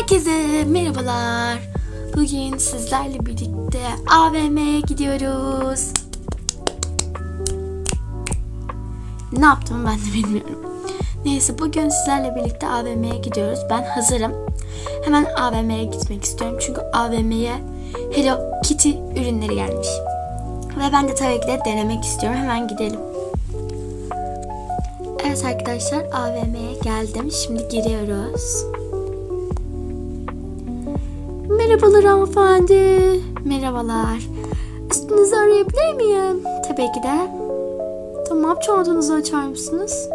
Herkese merhabalar. Bugün sizlerle birlikte AVM'ye gidiyoruz. Ne yaptım ben de bilmiyorum. Neyse bugün sizlerle birlikte AVM'ye gidiyoruz. Ben hazırım. Hemen AVM'ye gitmek istiyorum. Çünkü AVM'ye Hello Kitty ürünleri gelmiş. Ve ben de tabii ki de denemek istiyorum. Hemen gidelim. Evet arkadaşlar AVM'ye geldim. Şimdi giriyoruz. Merhabalar hanımefendi. Merhabalar. Üstünüzü arayabilir miyim? Tabii ki de. Tamam çantanızı açar mısınız?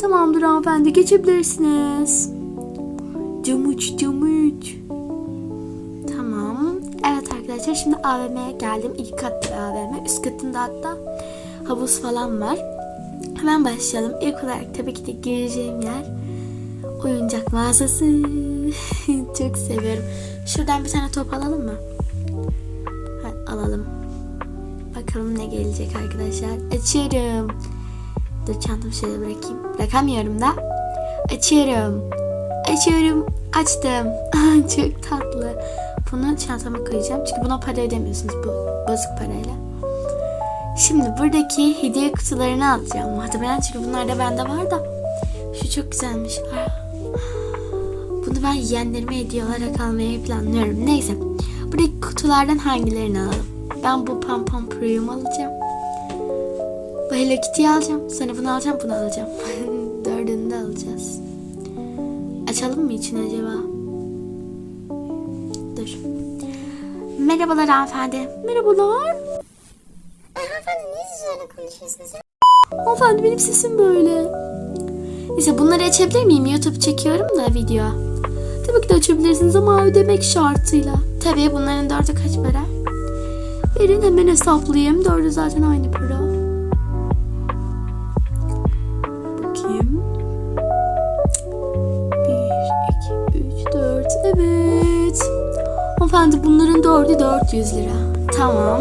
Tamamdır hanımefendi geçebilirsiniz. Camuç camuç. Tamam. Evet arkadaşlar şimdi AVM'ye geldim. İlk kat bir AVM. Üst katında hatta havuz falan var. Hemen başlayalım. İlk olarak tabii ki de gireceğim yer oyuncak mağazası. Çok seviyorum. Şuradan bir tane top alalım mı? Hadi alalım. Bakalım ne gelecek arkadaşlar. Açıyorum. Dur çantamı şöyle bırakayım. Bırakamıyorum da. Açıyorum. Açıyorum. Açtım. Çok tatlı. Bunu çantama koyacağım. Çünkü buna para ödemiyorsunuz bu bozuk parayla. Şimdi buradaki hediye kutularını alacağım. Muhtemelen çünkü bunlar da bende var da. Şu çok güzelmiş. Ah. Bunu ben yeğenlerime hediye olarak almayı planlıyorum. Neyse. Buradaki kutulardan hangilerini alalım? Ben bu Pam Pam Premium alacağım. Bu Hello Kitty'yi alacağım. Sonra bunu alacağım, bunu alacağım. Dördünü de alacağız. Açalım mı için acaba? Dur. Merhabalar hanımefendi. Merhabalar. Hanımefendi niye siz öyle konuşuyorsunuz? Hanımefendi benim sesim böyle. Neyse bunları açabilir miyim? YouTube çekiyorum da video. Tabii ki de açabilirsiniz ama ödemek şartıyla. Tabii bunların dördü kaç para? Verin hemen hesaplayayım. Dördü zaten aynı para. Bakayım. Bir, iki, üç, dört. Evet. Hanımefendi bunların dördü 400 lira. Tamam.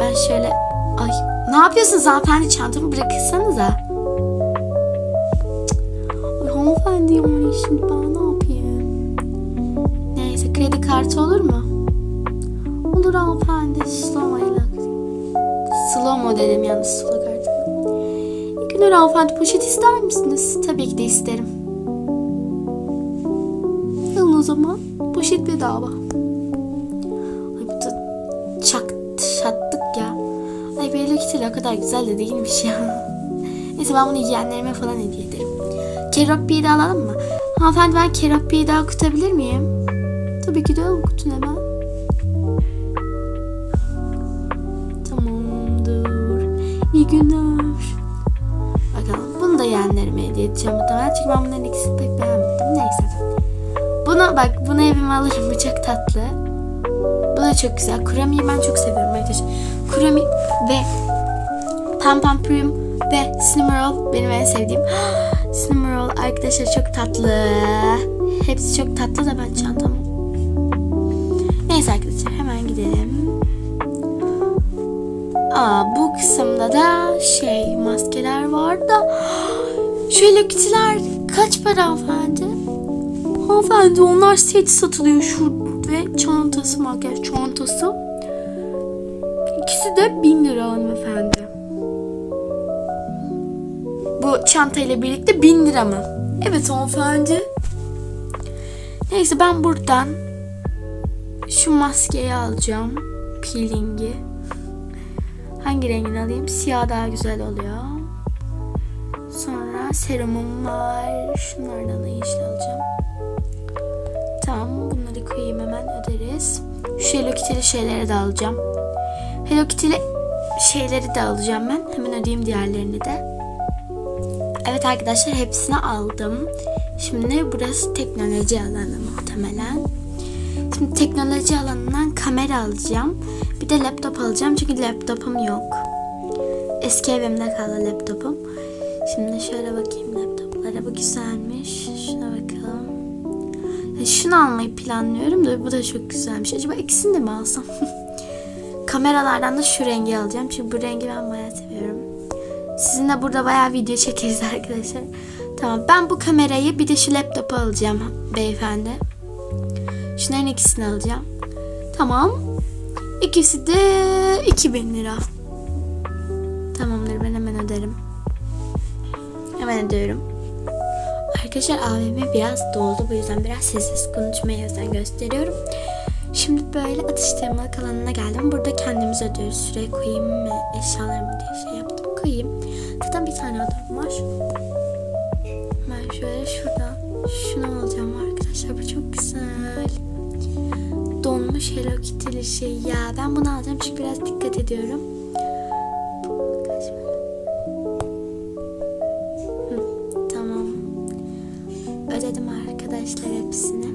Ben şöyle... Ay ne yapıyorsunuz hanımefendi? Çantamı bırakırsanıza. Ay hanımefendi yani şimdi ben? Kartı olur mu? Olur hanımefendi. Slow ile. Slow mo dedim yalnız slow kartı. Günler hanımefendi. Poşet ister misiniz? Tabii ki de isterim. Alın o zaman. Poşet bedava. Ay bu da çak çattık ya. Ay böyle kiteli o kadar güzel de değilmiş ya. Neyse ben bunu yiyenlerime falan hediye ederim. Keroppi'yi de alalım mı? Hanımefendi ben keroppiyi daha okutabilir miyim? Tabii ki de okutun hemen. Tamamdır. İyi günler. Bakalım bunu da yeğenlerime hediye edeceğim muhtemelen. Çünkü ben bunların ikisini pek beğenmedim. Neyse. Bunu bak bunu evime alırım. Bu çok tatlı. Bu da çok güzel. Kurami'yi ben çok seviyorum arkadaşlar. Kurami ve Pam Pam Prim ve Cinnamoroll benim en sevdiğim. Cinnamoroll arkadaşlar çok tatlı. Hepsi çok tatlı da ben çantam. Neyse arkadaşlar hemen gidelim. Aa, bu kısımda da şey maskeler var da şöyle kitiler kaç para hanımefendi? Hanımefendi onlar set satılıyor şu ve çantası makyaj çantası. İkisi de 1000 lira hanımefendi. Bu çantayla birlikte 1000 lira mı? Evet hanımefendi. Neyse ben buradan şu maskeyi alacağım. Peelingi. Hangi rengini alayım? Siyah daha güzel oluyor. Sonra serumum var. Şunlardan da yeşil alacağım. Tamam bunları koyayım hemen öderiz. Şu Hello Kitty'li şeyleri de alacağım. Hello Kitty'li şeyleri de alacağım ben. Hemen ödeyeyim diğerlerini de. Evet arkadaşlar hepsini aldım. Şimdi burası teknoloji alanı muhtemelen. Teknoloji alanından kamera alacağım. Bir de laptop alacağım çünkü laptopum yok. Eski evimde kaldı laptopum. Şimdi şöyle bakayım laptoplara. Bu güzelmiş. Şuna bakalım. Şunu almayı planlıyorum da bu da çok güzelmiş. Acaba ikisini de mi alsam? Kameralardan da şu rengi alacağım. Çünkü bu rengi ben bayağı seviyorum. Sizinle burada bayağı video çekeriz arkadaşlar. Tamam ben bu kamerayı bir de şu laptopu alacağım beyefendi. Şunların ikisini alacağım. Tamam. İkisi de 2000 lira. Tamamdır ben hemen öderim. Hemen ödüyorum. Arkadaşlar AVM biraz doldu bu yüzden biraz sessiz konuşmaya özen gösteriyorum. Şimdi böyle atıştırmalık alanına geldim. Burada kendimiz ödüyoruz. Şuraya koyayım mı eşyalarımı diye şey yaptım. Koyayım. Zaten bir tane adam var. Ben şöyle şuradan şunu alacağım arkadaşlar. Bu çok güzel. Donmuş Hello Kitty'li şey ya. Ben bunu alacağım çünkü biraz dikkat ediyorum. Tamam. Ödedim arkadaşlar hepsini.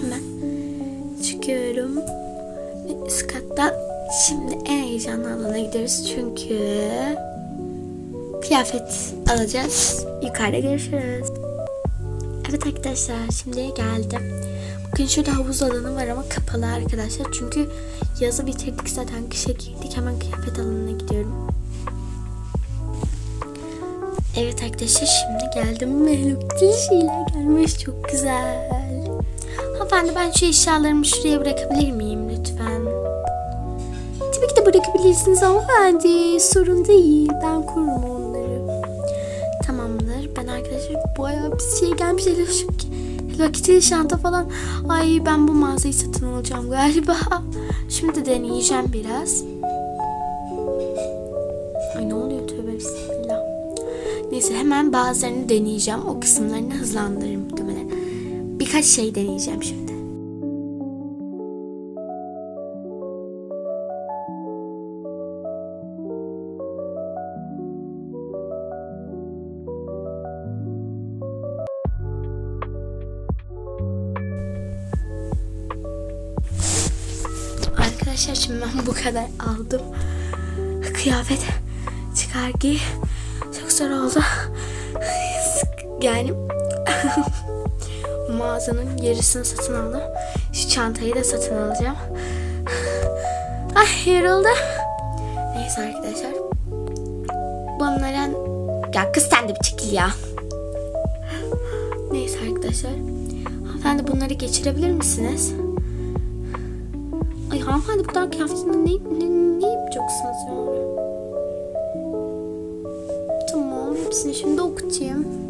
Hemen çıkıyorum. Üst kattan şimdi en heyecanlı alana gidiyoruz çünkü kıyafet alacağız. Yukarıda görüşürüz. Evet arkadaşlar şimdi geldim. Bugün şurada havuz alanı var ama kapalı arkadaşlar. Çünkü yazı bitirdik zaten kışa girdik. Hemen kıyafet alanına gidiyorum. Evet arkadaşlar şimdi geldim. Meluklu şeyler gelmiş. Çok güzel. Hanımefendi ben şu eşyalarımı şuraya bırakabilir miyim lütfen? Tabii ki de bırakabilirsiniz hanımefendi. Sorun değil. Ben kururum onları. Ben arkadaşlar bayağı bir şey gelmiş. Hello, Hello Kitty şanta falan. Ay ben bu mağazayı satın alacağım galiba. Şimdi deneyeceğim biraz. Ay ne oluyor tövbe bismillah. Neyse hemen bazılarını deneyeceğim. O kısımlarını hızlandırırım muhtemelen. Birkaç şey deneyeceğim şimdi. Kadar aldım. Kıyafet çıkar giy. Çok zor oldu. Yani mağazanın yarısını satın aldım. Şu çantayı da satın alacağım. Ay yoruldu. Neyse arkadaşlar. Bunların... Ya kız sen de bir çekil ya. Neyse arkadaşlar. Hanımefendi bunları geçirebilir misiniz? Ay hanımefendi bu kadar kıyafetinde ne, ne, ne yapacaksınız yani? Tamam hepsini şimdi okutayım.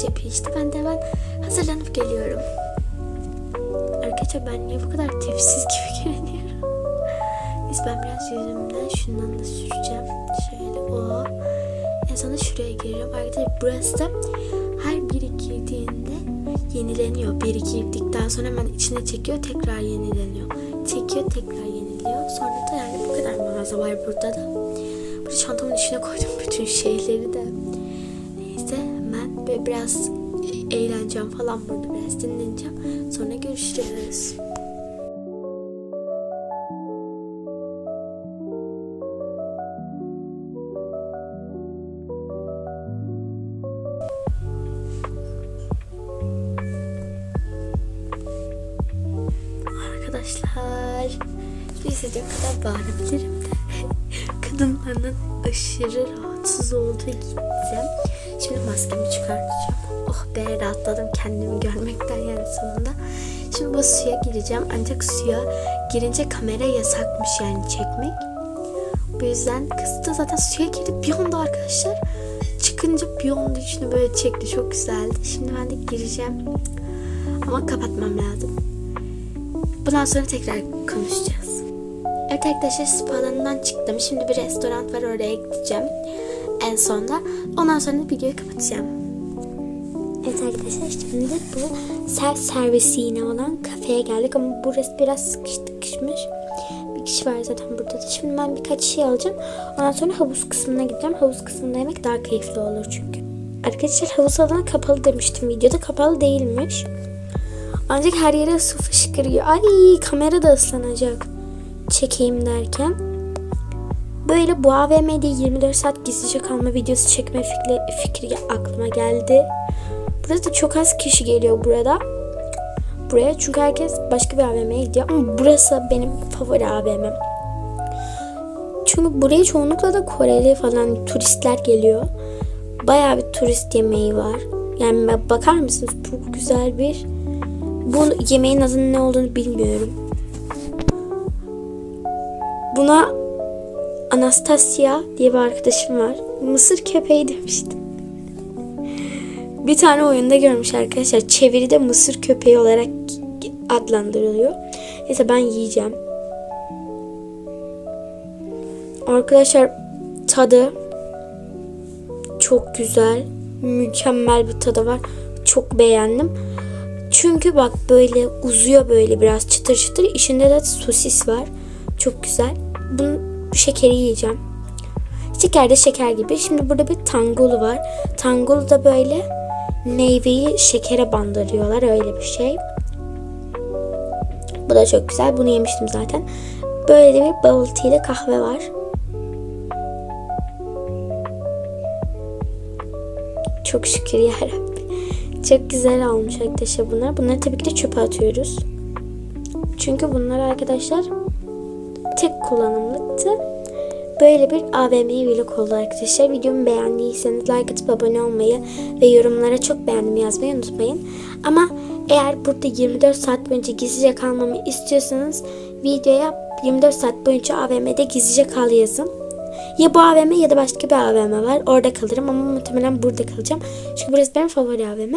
Masaj yapıyor işte. Ben de hemen hazırlanıp geliyorum. Arkadaşlar ben niye bu kadar tipsiz gibi görünüyorum? Neyse ben biraz yüzümden şundan da süreceğim. Şöyle o. En sonra şuraya giriyorum. Arkadaşlar burası da her biri girdiğinde yenileniyor. Biri girdikten sonra hemen içine çekiyor tekrar yenileniyor. Çekiyor tekrar yeniliyor. Sonra da yani bu kadar mağaza var burada da. Burada çantamın içine koydum bütün şeyleri de. Böyle biraz eğleneceğim falan burada biraz dinleneceğim. Sonra görüşürüz. Arkadaşlar bir istediğim kadar bağırabilirim de kadınların aşırı rahatsız olduğu gideceğim. Şimdi maskemi çıkartacağım. Oh be rahatladım kendimi görmekten yani sonunda. Şimdi bu suya gireceğim ancak suya girince kamera yasakmış yani çekmek. Bu yüzden kız da zaten suya girdi bir anda arkadaşlar. Çıkınca bir anda içine böyle çekti çok güzeldi. Şimdi ben de gireceğim. Ama kapatmam lazım. Bundan sonra tekrar konuşacağız. Evet arkadaşlar spa alanından çıktım. Şimdi bir restoran var oraya gideceğim. En sonda. Ondan sonra videoyu kapatacağım. Evet arkadaşlar şimdi bu self servisi yine olan kafeye geldik ama burası biraz sıkış tıkışmış. bir kişi var zaten burada da. Şimdi ben birkaç şey alacağım. Ondan sonra havuz kısmına gideceğim. Havuz kısmında yemek daha keyifli olur çünkü. Arkadaşlar havuz alanı kapalı demiştim videoda. Kapalı değilmiş. Ancak her yere su fışkırıyor. Ay kamera da ıslanacak. Çekeyim derken. Böyle bu AVM'de 24 saat gizlice kalma videosu çekme fikri, fikri aklıma geldi. Burada da çok az kişi geliyor burada. Buraya çünkü herkes başka bir AVM'ye gidiyor ama burası benim favori AVM'm. Çünkü buraya çoğunlukla da Koreli falan turistler geliyor. Bayağı bir turist yemeği var. Yani ba- bakar mısınız? Çok güzel bir bu yemeğin adının ne olduğunu bilmiyorum. Buna Anastasia diye bir arkadaşım var. Mısır köpeği demişti. Bir tane oyunda görmüş arkadaşlar. Çeviride mısır köpeği olarak adlandırılıyor. Neyse ben yiyeceğim. Arkadaşlar tadı çok güzel. Mükemmel bir tadı var. Çok beğendim. Çünkü bak böyle uzuyor böyle biraz çıtır çıtır. İçinde de sosis var. Çok güzel. Bunun şekeri yiyeceğim. Şeker de şeker gibi. Şimdi burada bir tangulu var. Tangulu da böyle meyveyi şekere bandırıyorlar. Öyle bir şey. Bu da çok güzel. Bunu yemiştim zaten. Böyle bir bubble tea ile kahve var. Çok şükür yarabbim. Çok güzel olmuş arkadaşlar bunlar. Bunları tabii ki de çöpe atıyoruz. Çünkü bunlar arkadaşlar tek kullanımlıktı. Böyle bir AVM vlog oldu arkadaşlar. Videomu beğendiyseniz like atıp abone olmayı ve yorumlara çok beğendim yazmayı unutmayın. Ama eğer burada 24 saat boyunca gizlice kalmamı istiyorsanız videoya 24 saat boyunca AVM'de gizlice kal yazın. Ya bu AVM ya da başka bir AVM var. Orada kalırım ama muhtemelen burada kalacağım. Çünkü burası benim favori AVM.